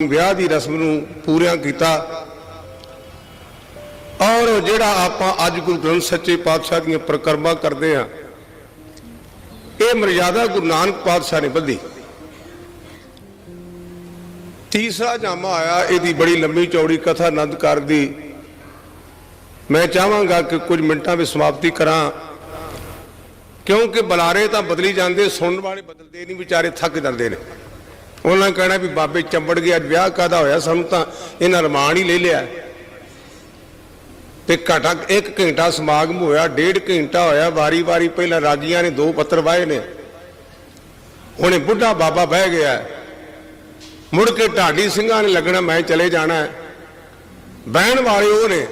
ਵਿਆਹ ਦੀ ਰਸਮ ਨੂੰ ਪੂਰਿਆਂ ਕੀਤਾ ਔਰ ਜਿਹੜਾ ਆਪਾਂ ਅੱਜ ਗੁਰੂ ਗ੍ਰੰਥ ਸੱਚੇ ਪਾਤਸ਼ਾਹ ਦੀਆਂ ਪ੍ਰਕਰਮਾਂ ਕਰਦੇ ਆ ਇਹ ਮਰਜ਼ਾਦਾ ਗੁਰੂ ਨਾਨਕ ਪਾਤਸ਼ਾਹ ਨੇ ਬੱਧੀ ਤੀਸਰਾ ਜਾਮਾ ਆਇਆ, ਇਹਦੀ ਬੜੀ ਲੰਮੀ ਚੌੜੀ ਕਥਾ ਆਨੰਦ ਕਰ ਦੀ। ਮੈਂ ਚਾਹਾਂਗਾ ਕਿ ਕੁਝ ਮਿੰਟਾਂ ਵਿੱਚ ਸਮਾਪਤੀ ਕਰਾਂ, ਕਿਉਂਕਿ ਬੁਲਾਰੇ ਤਾਂ ਬਦਲੀ ਜਾਂਦੇ, ਸੁਣਨ ਵਾਲੇ ਬਦਲਦੇ ਨਹੀਂ, ਵਿਚਾਰੇ ਥੱਕ ਜਾਂਦੇ ਨੇ। ਉਹਨਾਂ ਕਹਿਣਾ ਵੀ ਬਾਬੇ ਚੰਬੜ ਗਿਆ, ਵਿਆਹ ਕਾਦਾ ਹੋਇਆ ਸਾਨੂੰ ਤਾਂ ਇਹਨਾਂ ਰਮਾਨ ਹੀ ਲੈ ਲਿਆ। ਤੇ ਘਟਾ ਇੱਕ ਘੰਟਾ ਸਮਾਗਮ ਹੋਇਆ, ਡੇਢ ਘੰਟਾ ਹੋਇਆ ਵਾਰੀ ਵਾਰੀ ਪਹਿਲਾਂ ਰਾਜੀਆਂ ਨੇ ਦੋ ਪੱਤਰ ਵਾਏ ਨੇ। ਹੁਣੇ ਬੁੱਢਾ ਬਾਬਾ ਬਹਿ ਗਿਆ। ਮੁੜ ਕੇ ਢਾਡੀ ਸਿੰਘਾਂ ਨੇ ਲੱਗਣਾ, ਮੈਂ ਚਲੇ ਜਾਣਾ। ਬਹਿਣ ਵਾਲੇ ਉਹ ਨੇ,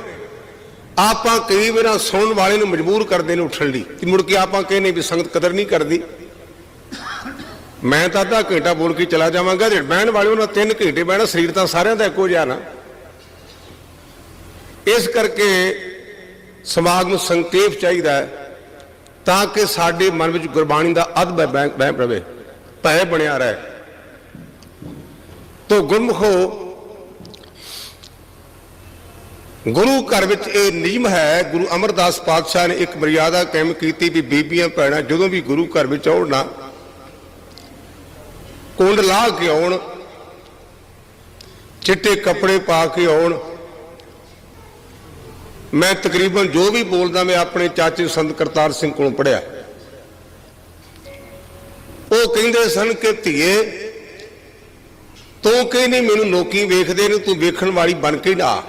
ਆਪਾਂ ਕਈ ਵਾਰਾਂ ਸੁਣਨ ਵਾਲੇ ਨੂੰ ਮਜਬੂਰ ਕਰਦੇ ਨੇ ਉੱਠਣ ਲਈ। ਕਿ ਮੁੜ ਕੇ ਆਪਾਂ ਕਹਿੰਨੇ ਵੀ ਸੰਗਤ ਕਦਰ ਨਹੀਂ ਕਰਦੀ। ਮੈਂ ਤਾਂ ਅੱਧਾ ਘੰਟਾ ਬੋਲ ਕੇ ਚਲਾ ਜਾਵਾਂਗਾ, ਜੇ ਬਹਿਣ ਵਾਲੇ ਉਹਨਾਂ ਤਿੰਨ ਘੰਟੇ ਬਹਿਣਾ, ਸਰੀਰ ਤਾਂ ਸਾਰਿਆਂ ਦਾ ਇੱਕੋ ਜਿਹਾ ਨਾ। ਇਸ ਕਰਕੇ ਸਮਾਜ ਨੂੰ ਸੰਖੇਪ ਚਾਹੀਦਾ ਹੈ, ਤਾਂ ਕਿ ਸਾਡੇ ਮਨ ਵਿੱਚ ਗੁਰਬਾਣੀ ਦਾ ਅਧ ਬਹਿ ਰਵੇ ਭੈ ਬਣਿਆ ਰਹੇ। ਤੋ ਗੁਰਮੁਖੋ, ਗੁਰੂ ਘਰ ਵਿੱਚ ਇਹ ਨਿਯਮ ਹੈ, ਗੁਰੂ ਅਮਰਦਾਸ ਪਾਤਸ਼ਾਹ ਨੇ ਇੱਕ ਮਰਿਆਦਾ ਕਾਇਮ ਕੀਤੀ ਵੀ ਬੀਬੀਆਂ, ਭੈਣਾਂ ਜਦੋਂ ਵੀ ਗੁਰੂ ਘਰ ਵਿੱਚ ਆਉਣ ਨਾ ਕੁੰਡ ਲਾ ਕੇ ਆਉਣ, ਚਿੱਟੇ ਕੱਪੜੇ ਪਾ ਕੇ ਆਉਣ। ਮੈਂ ਤਕਰੀਬਨ ਜੋ ਵੀ ਬੋਲਦਾ, ਮੈਂ ਆਪਣੇ ਚਾਚੇ ਸੰਤ ਕਰਤਾਰ ਸਿੰਘ ਕੋਲੋਂ ਪੜਿਆ ਉਹ ਕਹਿੰਦੇ ਸਨ ਕਿ, ਧੀਏ, ਤੂੰ ਕਹਿੰਦੀ ਮੈਨੂੰ ਲੋਕੀ ਵੇਖਦੇ ਨੇ? ਤੂੰ ਵੇਖਣ ਵਾਲੀ ਬਣ ਕੇ ਨਾ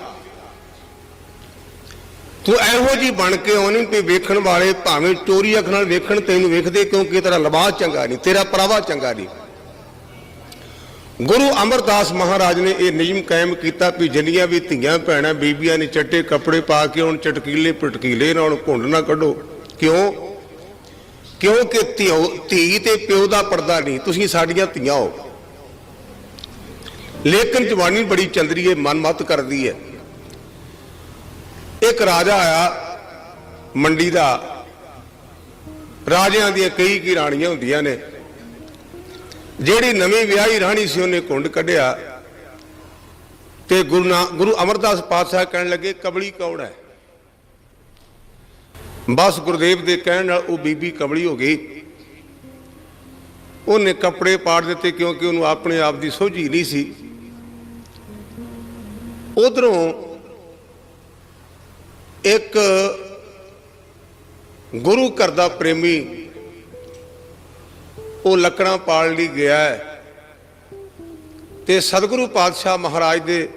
ਤੂੰ ਇਹੋ ਜੀ ਬਣ ਕੇ ਆਉਣੀ ਵੀ ਵੇਖਣ ਵਾਲੇ ਭਾਵੇਂ ਚੋਰੀ ਅੱਖ ਨਾਲ ਵੇਖਣ, ਤੈਨੂੰ ਵੇਖਦੇ ਕਿਉਂਕਿ ਤੇਰਾ ਲਿਬਾਸ ਚੰਗਾ ਨਹੀਂ, ਤੇਰਾ ਪਰਾਵਾ ਚੰਗਾ ਨਹੀਂ। ਗੁਰੂ ਅਮਰਦਾਸ ਮਹਾਰਾਜ ਨੇ ਇਹ ਨਿਯਮ ਕਾਇਮ ਕੀਤਾ ਵੀ ਜਿੰਨੀਆਂ ਵੀ ਧੀਆਂ ਭੈਣਾਂ ਬੀਬੀਆਂ ਨੇ ਚੱਟੇ ਕੱਪੜੇ ਪਾ ਕੇ ਹੁਣ ਚਟਕੀਲੇ ਪਟਕੀਲੇ ਨਾਲ ਘੁੰਡ ਨਾ ਕੱਢੋ। ਕਿਉਂ? ਕਿਉਂਕਿ ਧਿਓ ਧੀ ਤੇ ਪਿਓ ਦਾ ਪਰਦਾ ਨਹੀਂ, ਤੁਸੀਂ ਸਾਡੀਆਂ ਧੀਆਂ ਹੋ। ਲੇਕਿਨ ਜਵਾਨੀ ਬੜੀ ਚੰਦਰੀ ਹੈ ਮਨਮਤ ਕਰਦੀ ਹੈ। ਇੱਕ ਰਾਜਾ ਆਇਆ ਮੰਡੀ ਦਾ। ਰਾਜਿਆਂ ਦੀਆਂ ਕਈ ਕੀ ਰਾਣੀਆਂ ਹੁੰਦੀਆਂ ਨੇ। ਜਿਹੜੀ ਨਵੀਂ ਵਿਆਹੀ ਰਾਣੀ ਸੀ, ਉਹਨੇ ਕੁੰਡ ਕੱਢਿਆ ਤੇ ਗੁਰੂ ਨਾ, ਗੁਰੂ ਅਮਰਦਾਸ ਪਾਤਸ਼ਾਹ ਕਹਿਣ ਲੱਗੇ, ਕਬਲੀ ਕੌਣ ਹੈ? ਬਸ ਗੁਰਦੇਵ ਦੇ ਕਹਿਣ ਨਾਲ ਉਹ ਬੀਬੀ ਕਬਲੀ ਹੋ ਗਈ। ਉਹਨੇ ਕੱਪੜੇ ਪਾੜ ਦਿੱਤੇ ਕਿਉਂਕਿ ਉਹਨੂੰ ਆਪਣੇ ਆਪ ਦੀ ਸੋਝੀ ਨਹੀਂ ਸੀ। ਉਧਰੋਂ ਇੱਕ ਗੁਰੂ ਘਰ ਦਾ ਪ੍ਰੇਮੀ ਉਹ ਲੱਕੜਾਂ ਪਾਲ ਲਈ ਗਿਆ ਹੈ। ਤੇ ਸਤਿਗੁਰੂ ਪਾਤਸ਼ਾਹ ਮਹਾਰਾਜ ਦੇ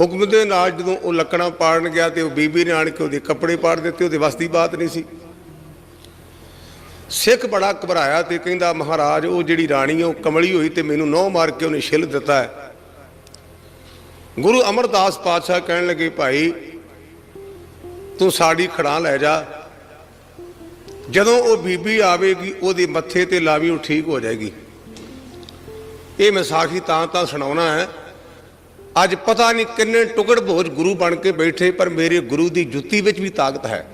ਹੁਕਮ ਦੇ ਨਾਲ ਜਦੋਂ ਉਹ ਲੱਕੜਾਂ ਪਾੜਨ ਗਿਆ ਤੇ ਉਹ ਬੀਬੀ ਨੇ ਆਣ ਕੇ ਉਹਦੇ ਕੱਪੜੇ ਪਾੜ ਦਿੱਤੇ, ਉਹਦੇ ਵਸ ਦੀ ਬਾਤ ਨਹੀਂ ਸੀ। ਸਿੱਖ ਬੜਾ ਘਬਰਾਇਆ ਤੇ ਕਹਿੰਦਾ, ਮਹਾਰਾਜ, ਉਹ ਜਿਹੜੀ ਰਾਣੀ ਉਹ ਕਮਲੀ ਹੋਈ ਤੇ ਮੈਨੂੰ ਨੌ ਮਾਰ ਕੇ ਉਹਨੇ ਛਿਲ ਦਿੱਤਾ ਹੈ। ਗੁਰੂ ਅਮਰਦਾਸ ਪਾਤਸ਼ਾਹ ਕਹਿਣ ਲੱਗੇ, ਭਾਈ, ਤੂੰ ਸਾਡੀ ਖੜਾ ਲੈ ਜਾ ਜਦੋਂ ਉਹ ਬੀਬੀ ਆਵੇਗੀ, ਉਹਦੇ ਮੱਥੇ ਤੇ ਲਾਵੀ ਉਹ ਠੀਕ ਹੋ ਜਾਏਗੀ। ਇਹ ਮੈਂ ਸਾਖੀ ਤਾਂ ਤਾਂ ਸੁਣਾਉਣਾ ਹੈ। ਅੱਜ ਪਤਾ ਨਹੀਂ ਕਿੰਨੇ ਟੁਕੜ ਭੋਜ ਗੁਰੂ ਬਣ ਕੇ ਬੈਠੇ, ਪਰ ਮੇਰੇ ਗੁਰੂ ਦੀ ਜੁੱਤੀ ਵਿੱਚ ਵੀ ਤਾਕਤ ਹੈ।